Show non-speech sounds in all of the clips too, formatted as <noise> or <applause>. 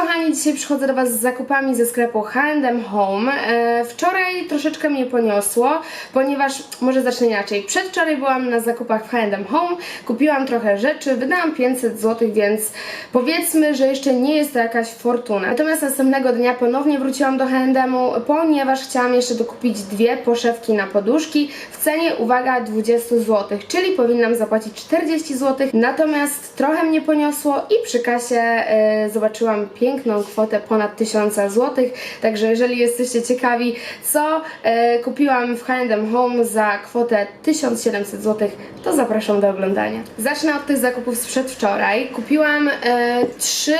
kochani, dzisiaj przychodzę do Was z zakupami ze sklepu H&M Home. E, wczoraj troszeczkę mnie poniosło, ponieważ, może zacznę inaczej. Przedwczoraj byłam na zakupach w H&M Home, kupiłam trochę rzeczy, wydałam 500 zł, więc powiedzmy, że jeszcze nie jest to jakaś fortuna. Natomiast następnego dnia ponownie wróciłam do H&M-u, ponieważ chciałam jeszcze dokupić dwie poszewki na poduszki w cenie, uwaga, 20 zł, czyli powinnam zapłacić 40 zł. Natomiast trochę mnie poniosło i przy kasie e, zobaczyłam piękną kwotę ponad 1000 zł. Także jeżeli jesteście ciekawi, co e, kupiłam w H&M Home za kwotę 1700 zł, to zapraszam do oglądania. Zacznę od tych zakupów z przedwczoraj. Kupiłam e, trzy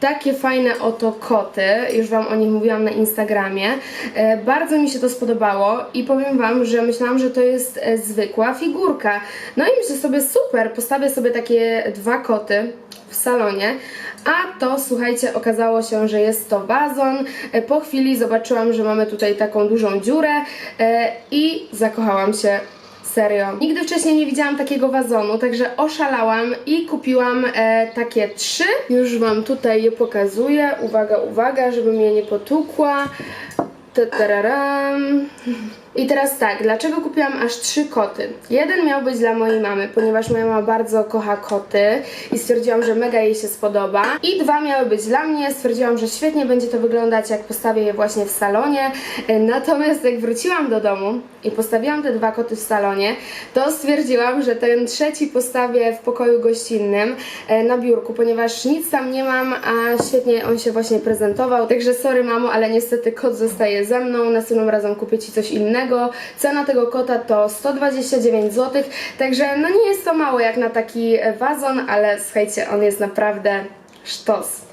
takie fajne oto koty, już Wam o nich mówiłam na Instagramie. E, bardzo mi się to spodobało i powiem Wam, że myślałam, że to jest zwykła figurka. No i myślę sobie, super, postawię sobie takie dwa koty w salonie, a to słuchajcie, okazało się, że jest to wazon. E, po chwili zobaczyłam, że mamy tutaj taką dużą dziurę e, i zakochałam się Serio. Nigdy wcześniej nie widziałam takiego wazonu, także oszalałam i kupiłam e, takie trzy. Już Wam tutaj je pokazuję. Uwaga, uwaga, żebym je nie potłukła. Tararam. I teraz tak, dlaczego kupiłam aż trzy koty? Jeden miał być dla mojej mamy, ponieważ moja mama bardzo kocha koty i stwierdziłam, że mega jej się spodoba. I dwa miały być dla mnie, stwierdziłam, że świetnie będzie to wyglądać, jak postawię je właśnie w salonie. E, Natomiast jak wróciłam do domu i postawiłam te dwa koty w salonie, to stwierdziłam, że ten trzeci postawię w pokoju gościnnym e, na biurku, ponieważ nic tam nie mam, a świetnie on się właśnie prezentował. Także sorry mamo, ale niestety kot zostaje ze mną. Następnym razem kupię Ci coś innego. Cena tego kota to 129 zł, także no nie jest to mało jak na taki wazon, ale słuchajcie, on jest naprawdę sztos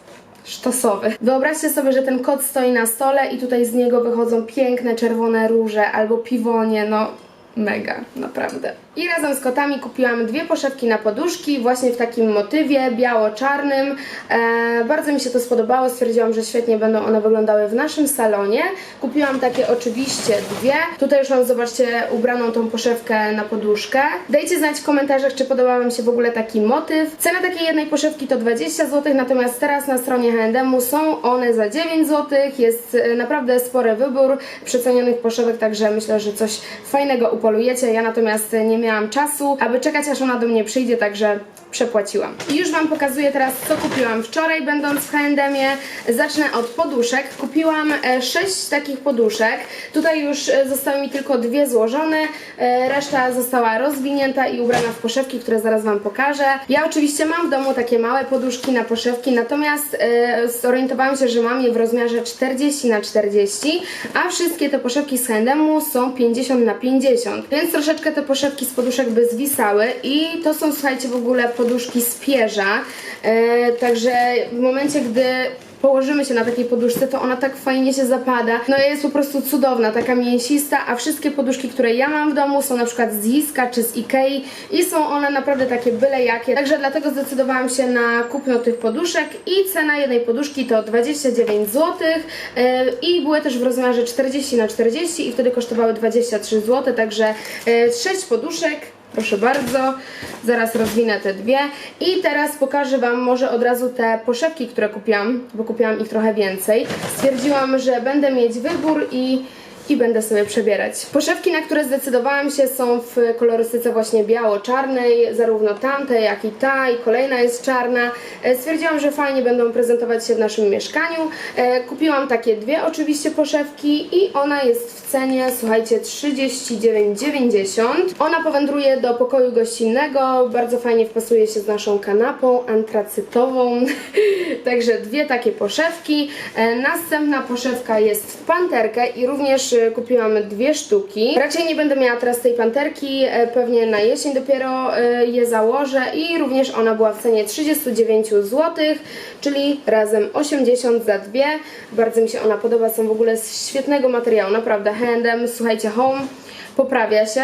sztosowy. Wyobraźcie sobie, że ten kot stoi na stole i tutaj z niego wychodzą piękne czerwone róże albo piwonie, no mega, naprawdę. I razem z kotami kupiłam dwie poszewki na poduszki, właśnie w takim motywie biało-czarnym. E, bardzo mi się to spodobało, stwierdziłam, że świetnie będą one wyglądały w naszym salonie. Kupiłam takie oczywiście dwie. Tutaj już mam, zobaczcie, ubraną tą poszewkę na poduszkę. Dajcie znać w komentarzach, czy podoba Wam się w ogóle taki motyw. Cena takiej jednej poszewki to 20 zł, natomiast teraz na stronie H&M są one za 9 zł. Jest e, naprawdę spory wybór przecenionych poszewek, także myślę, że coś fajnego upolujecie. Ja natomiast nie miałam czasu, aby czekać aż ona do mnie przyjdzie, także przepłaciłam. I już Wam pokazuję teraz, co kupiłam wczoraj, będąc w H&Mie. Zacznę od poduszek. Kupiłam 6 takich poduszek. Tutaj już e, zostały mi tylko dwie złożone, e, reszta została rozwinięta i ubrana w poszewki, które zaraz Wam pokażę. Ja oczywiście mam w domu takie małe poduszki na poszewki, natomiast e, zorientowałam się, że mam je w rozmiarze 40 na 40, a wszystkie te poszewki z H&M są 50 na 50, więc troszeczkę te poszewki z poduszek by zwisały i to są, słuchajcie, w ogóle poduszki z pierza, e, także w momencie, gdy położymy się na takiej poduszce, to ona tak fajnie się zapada. No jest po prostu cudowna, taka mięsista, a wszystkie poduszki, które ja mam w domu są na przykład z Jiska czy z Ikei i są one naprawdę takie byle jakie. Także dlatego zdecydowałam się na kupno tych poduszek i cena jednej poduszki to 29 zł yy, i były też w rozmiarze 40 na 40 i wtedy kosztowały 23 zł, także yy, 6 poduszek Proszę bardzo, zaraz rozwinę te dwie i teraz pokażę Wam może od razu te poszewki, które kupiłam, bo kupiłam ich trochę więcej. Stwierdziłam, że będę mieć wybór i i będę sobie przebierać. Poszewki, na które zdecydowałam się są w kolorystyce właśnie biało-czarnej, zarówno tamte jak i ta i kolejna jest czarna. E, Stwierdziłam, że fajnie będą prezentować się w naszym mieszkaniu. E, Kupiłam takie dwie oczywiście poszewki i ona jest w cenie, słuchajcie, 39,90. Ona powędruje do pokoju gościnnego, bardzo fajnie wpasuje się z naszą kanapą antracytową. <laughs> Także dwie takie poszewki. E, Następna poszewka jest w panterkę i również kupiłam dwie sztuki. Raczej nie będę miała teraz tej panterki, e, pewnie na jesień dopiero e, je założę i również ona była w cenie 39 zł, czyli razem 80 za dwie. Bardzo mi się ona podoba, są w ogóle z świetnego materiału, naprawdę H&M, słuchajcie, Home poprawia się.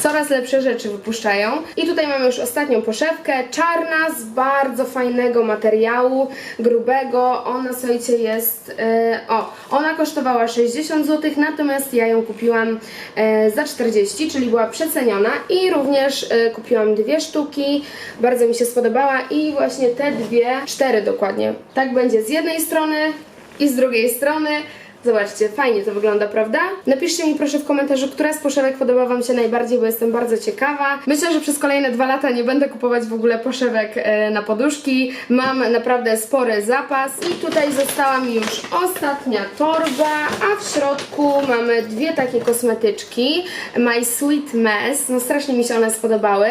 Coraz lepsze rzeczy wypuszczają. I tutaj mamy już ostatnią poszewkę, czarna z bardzo fajnego materiału, grubego. Ona, słuchajcie, jest... E, o, ona kosztowała 60 zł, natomiast ja ją kupiłam e, za 40, czyli była przeceniona. I również e, kupiłam dwie sztuki, bardzo mi się spodobała i właśnie te dwie, cztery dokładnie. Tak będzie z jednej strony i z drugiej strony. Zobaczcie, fajnie to wygląda, prawda? Napiszcie mi proszę w komentarzu, która z poszewek podoba Wam się najbardziej, bo jestem bardzo ciekawa. Myślę, że przez kolejne dwa lata nie będę kupować w ogóle poszewek e, na poduszki. Mam naprawdę spory zapas. I tutaj została mi już ostatnia torba, a w środku mamy dwie takie kosmetyczki. My Sweet Mess. No strasznie mi się one spodobały.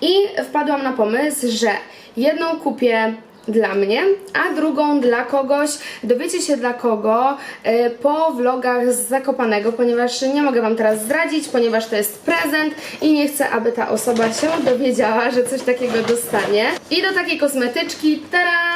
I wpadłam na pomysł, że jedną kupię dla mnie, a drugą dla kogoś. Dowiecie się dla kogo e, po vlogach z Zakopanego, ponieważ nie mogę Wam teraz zdradzić, ponieważ to jest prezent i nie chcę, aby ta osoba się dowiedziała, że coś takiego dostanie. I do takiej kosmetyczki e,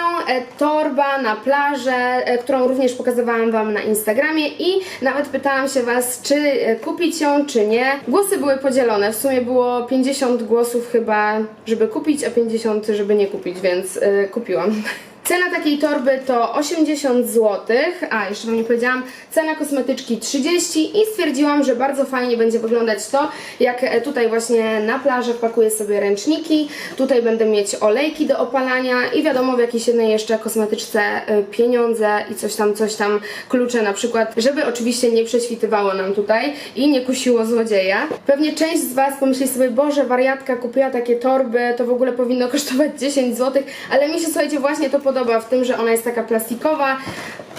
torba na plażę, e, którą również pokazywałam Wam na Instagramie i nawet pytałam się Was, czy e, kupić ją, czy nie. Głosy były podzielone, w sumie było 50 głosów chyba, żeby kupić, a 50 żeby nie kupić, więc e, kupiłam. <laughs> Cena takiej torby to 80 zł, a jeszcze Wam nie powiedziałam, cena kosmetyczki 30 i stwierdziłam, że bardzo fajnie będzie wyglądać to, jak e, tutaj właśnie na plaży wpakuję sobie ręczniki, tutaj będę mieć olejki do opalania i wiadomo w jakiejś jednej jeszcze kosmetyczce e, pieniądze i coś tam, coś tam, klucze na przykład, żeby oczywiście nie prześwitywało nam tutaj i nie kusiło złodzieja. Pewnie część z Was pomyśli sobie, Boże, wariatka kupiła takie torby, to w ogóle powinno kosztować 10 zł, ale mi się słuchajcie właśnie to podoba w tym, że ona jest taka plastikowa.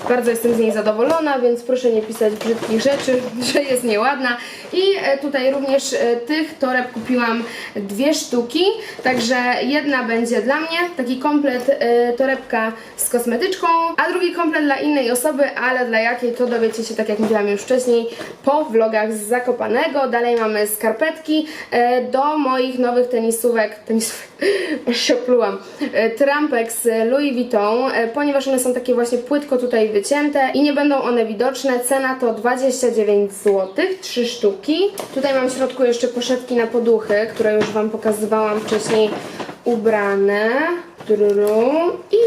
Bardzo jestem z niej zadowolona, więc proszę nie pisać brzydkich rzeczy, <laughs> że jest nieładna. I e, tutaj również e, tych toreb kupiłam dwie sztuki, także jedna będzie dla mnie, taki komplet e, torebka z kosmetyczką, a drugi komplet dla innej osoby, ale dla jakiej to dowiecie się, tak jak mówiłam już wcześniej, po vlogach z Zakopanego. Dalej mamy skarpetki do moich nowych tenisówek, <laughs> tenisówek, <laughs> się oplułam, e, trampek z Louis Vuitton, ponieważ one są takie właśnie płytko tutaj wycięte i nie będą one widoczne. Cena to 29 zł, 3 sztuki. Tutaj mam w środku jeszcze poszedki na poduchy, które już Wam pokazywałam wcześniej ubrane. I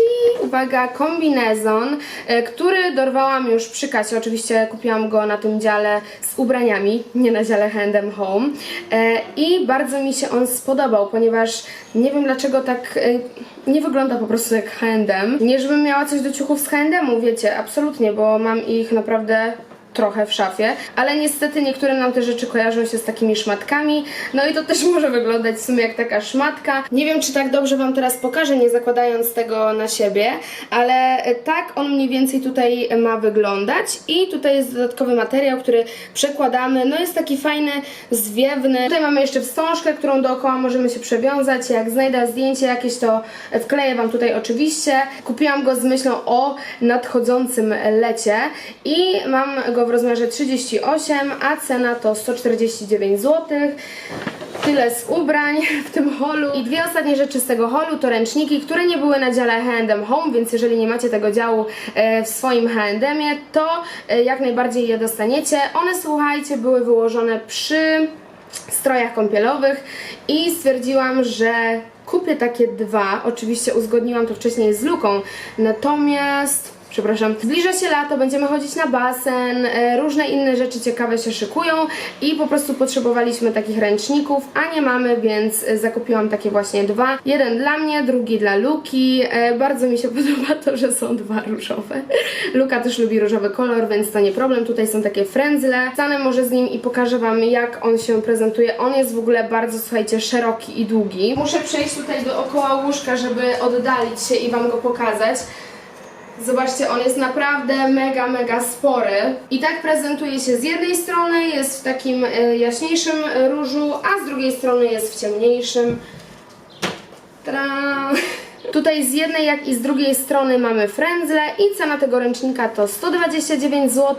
uwaga, kombinezon, e, który dorwałam już przy kasie. Oczywiście kupiłam go na tym dziale z ubraniami, nie na dziale Handem Home. E, I bardzo mi się on spodobał, ponieważ nie wiem dlaczego tak e, nie wygląda po prostu jak Handem. Nie żebym miała coś do ciuchów z Handemu, wiecie, absolutnie, bo mam ich naprawdę trochę w szafie, ale niestety niektóre nam te rzeczy kojarzą się z takimi szmatkami, no i to też <laughs> może wyglądać w sumie jak taka szmatka. Nie wiem, czy tak dobrze Wam teraz pokażę, nie zakładając tego na siebie, ale tak on mniej więcej tutaj ma wyglądać i tutaj jest dodatkowy materiał, który przekładamy, no jest taki fajny, zwiewny. Tutaj mamy jeszcze wstążkę, którą dookoła możemy się przewiązać, jak znajdę zdjęcie jakieś, to wkleję Wam tutaj oczywiście. Kupiłam go z myślą o nadchodzącym lecie i mam go w rozmiarze 38, a cena to 149 zł. Tyle z ubrań <laughs> w tym holu. I dwie ostatnie rzeczy z tego holu to ręczniki, które nie były na dziale H&M Home, więc jeżeli nie macie tego działu e, w swoim H&Mie, to e, jak najbardziej je dostaniecie. One, słuchajcie, były wyłożone przy strojach kąpielowych i stwierdziłam, że kupię takie dwa. Oczywiście uzgodniłam to wcześniej z Luką, natomiast przepraszam, zbliża się lato, będziemy chodzić na basen, e, różne inne rzeczy ciekawe się szykują i po prostu potrzebowaliśmy takich ręczników, a nie mamy, więc zakupiłam takie właśnie dwa. Jeden dla mnie, drugi dla Luki. E, Bardzo mi się <laughs> podoba to, że są dwa różowe. Luka też lubi różowy kolor, więc to nie problem. Tutaj są takie frędzle. Stanę może z nim i pokażę Wam, jak on się prezentuje. On jest w ogóle bardzo, słuchajcie, szeroki i długi. Muszę przejść tutaj dookoła łóżka, żeby oddalić się i Wam go pokazać. Zobaczcie, on jest naprawdę mega, mega spory. I tak prezentuje się z jednej strony, jest w takim e, jaśniejszym różu, a z drugiej strony jest w ciemniejszym. Tada! Tutaj z jednej jak i z drugiej strony mamy frędzle i cena tego ręcznika to 129 zł.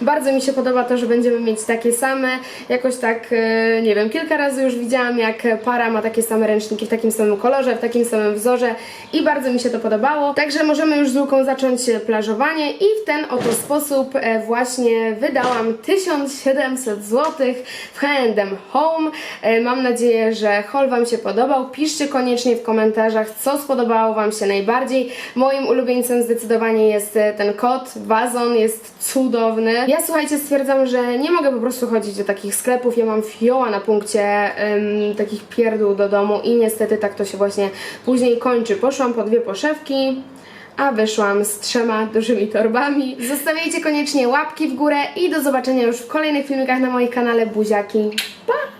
Bardzo mi się podoba to, że będziemy mieć takie same. Jakoś tak, e, nie wiem, kilka razy już widziałam jak para ma takie same ręczniki w takim samym kolorze, w takim samym wzorze i bardzo mi się to podobało. Także możemy już z Luką zacząć plażowanie i w ten oto sposób e, właśnie wydałam 1700 zł w H&M Home. E, Mam nadzieję, że haul Wam się podobał. Piszcie koniecznie w komentarzach, co spodobało Wam się najbardziej. Moim ulubieńcem zdecydowanie jest e, ten kot, wazon, jest cudowny. Ja słuchajcie, stwierdzam, że nie mogę po prostu chodzić do takich sklepów. Ja mam fioła na punkcie em, takich pierdół do domu i niestety tak to się właśnie później kończy. Poszłam po dwie poszewki a wyszłam z trzema dużymi torbami. Zostawiajcie koniecznie łapki w górę i do zobaczenia już w kolejnych filmikach na moim kanale Buziaki. Pa!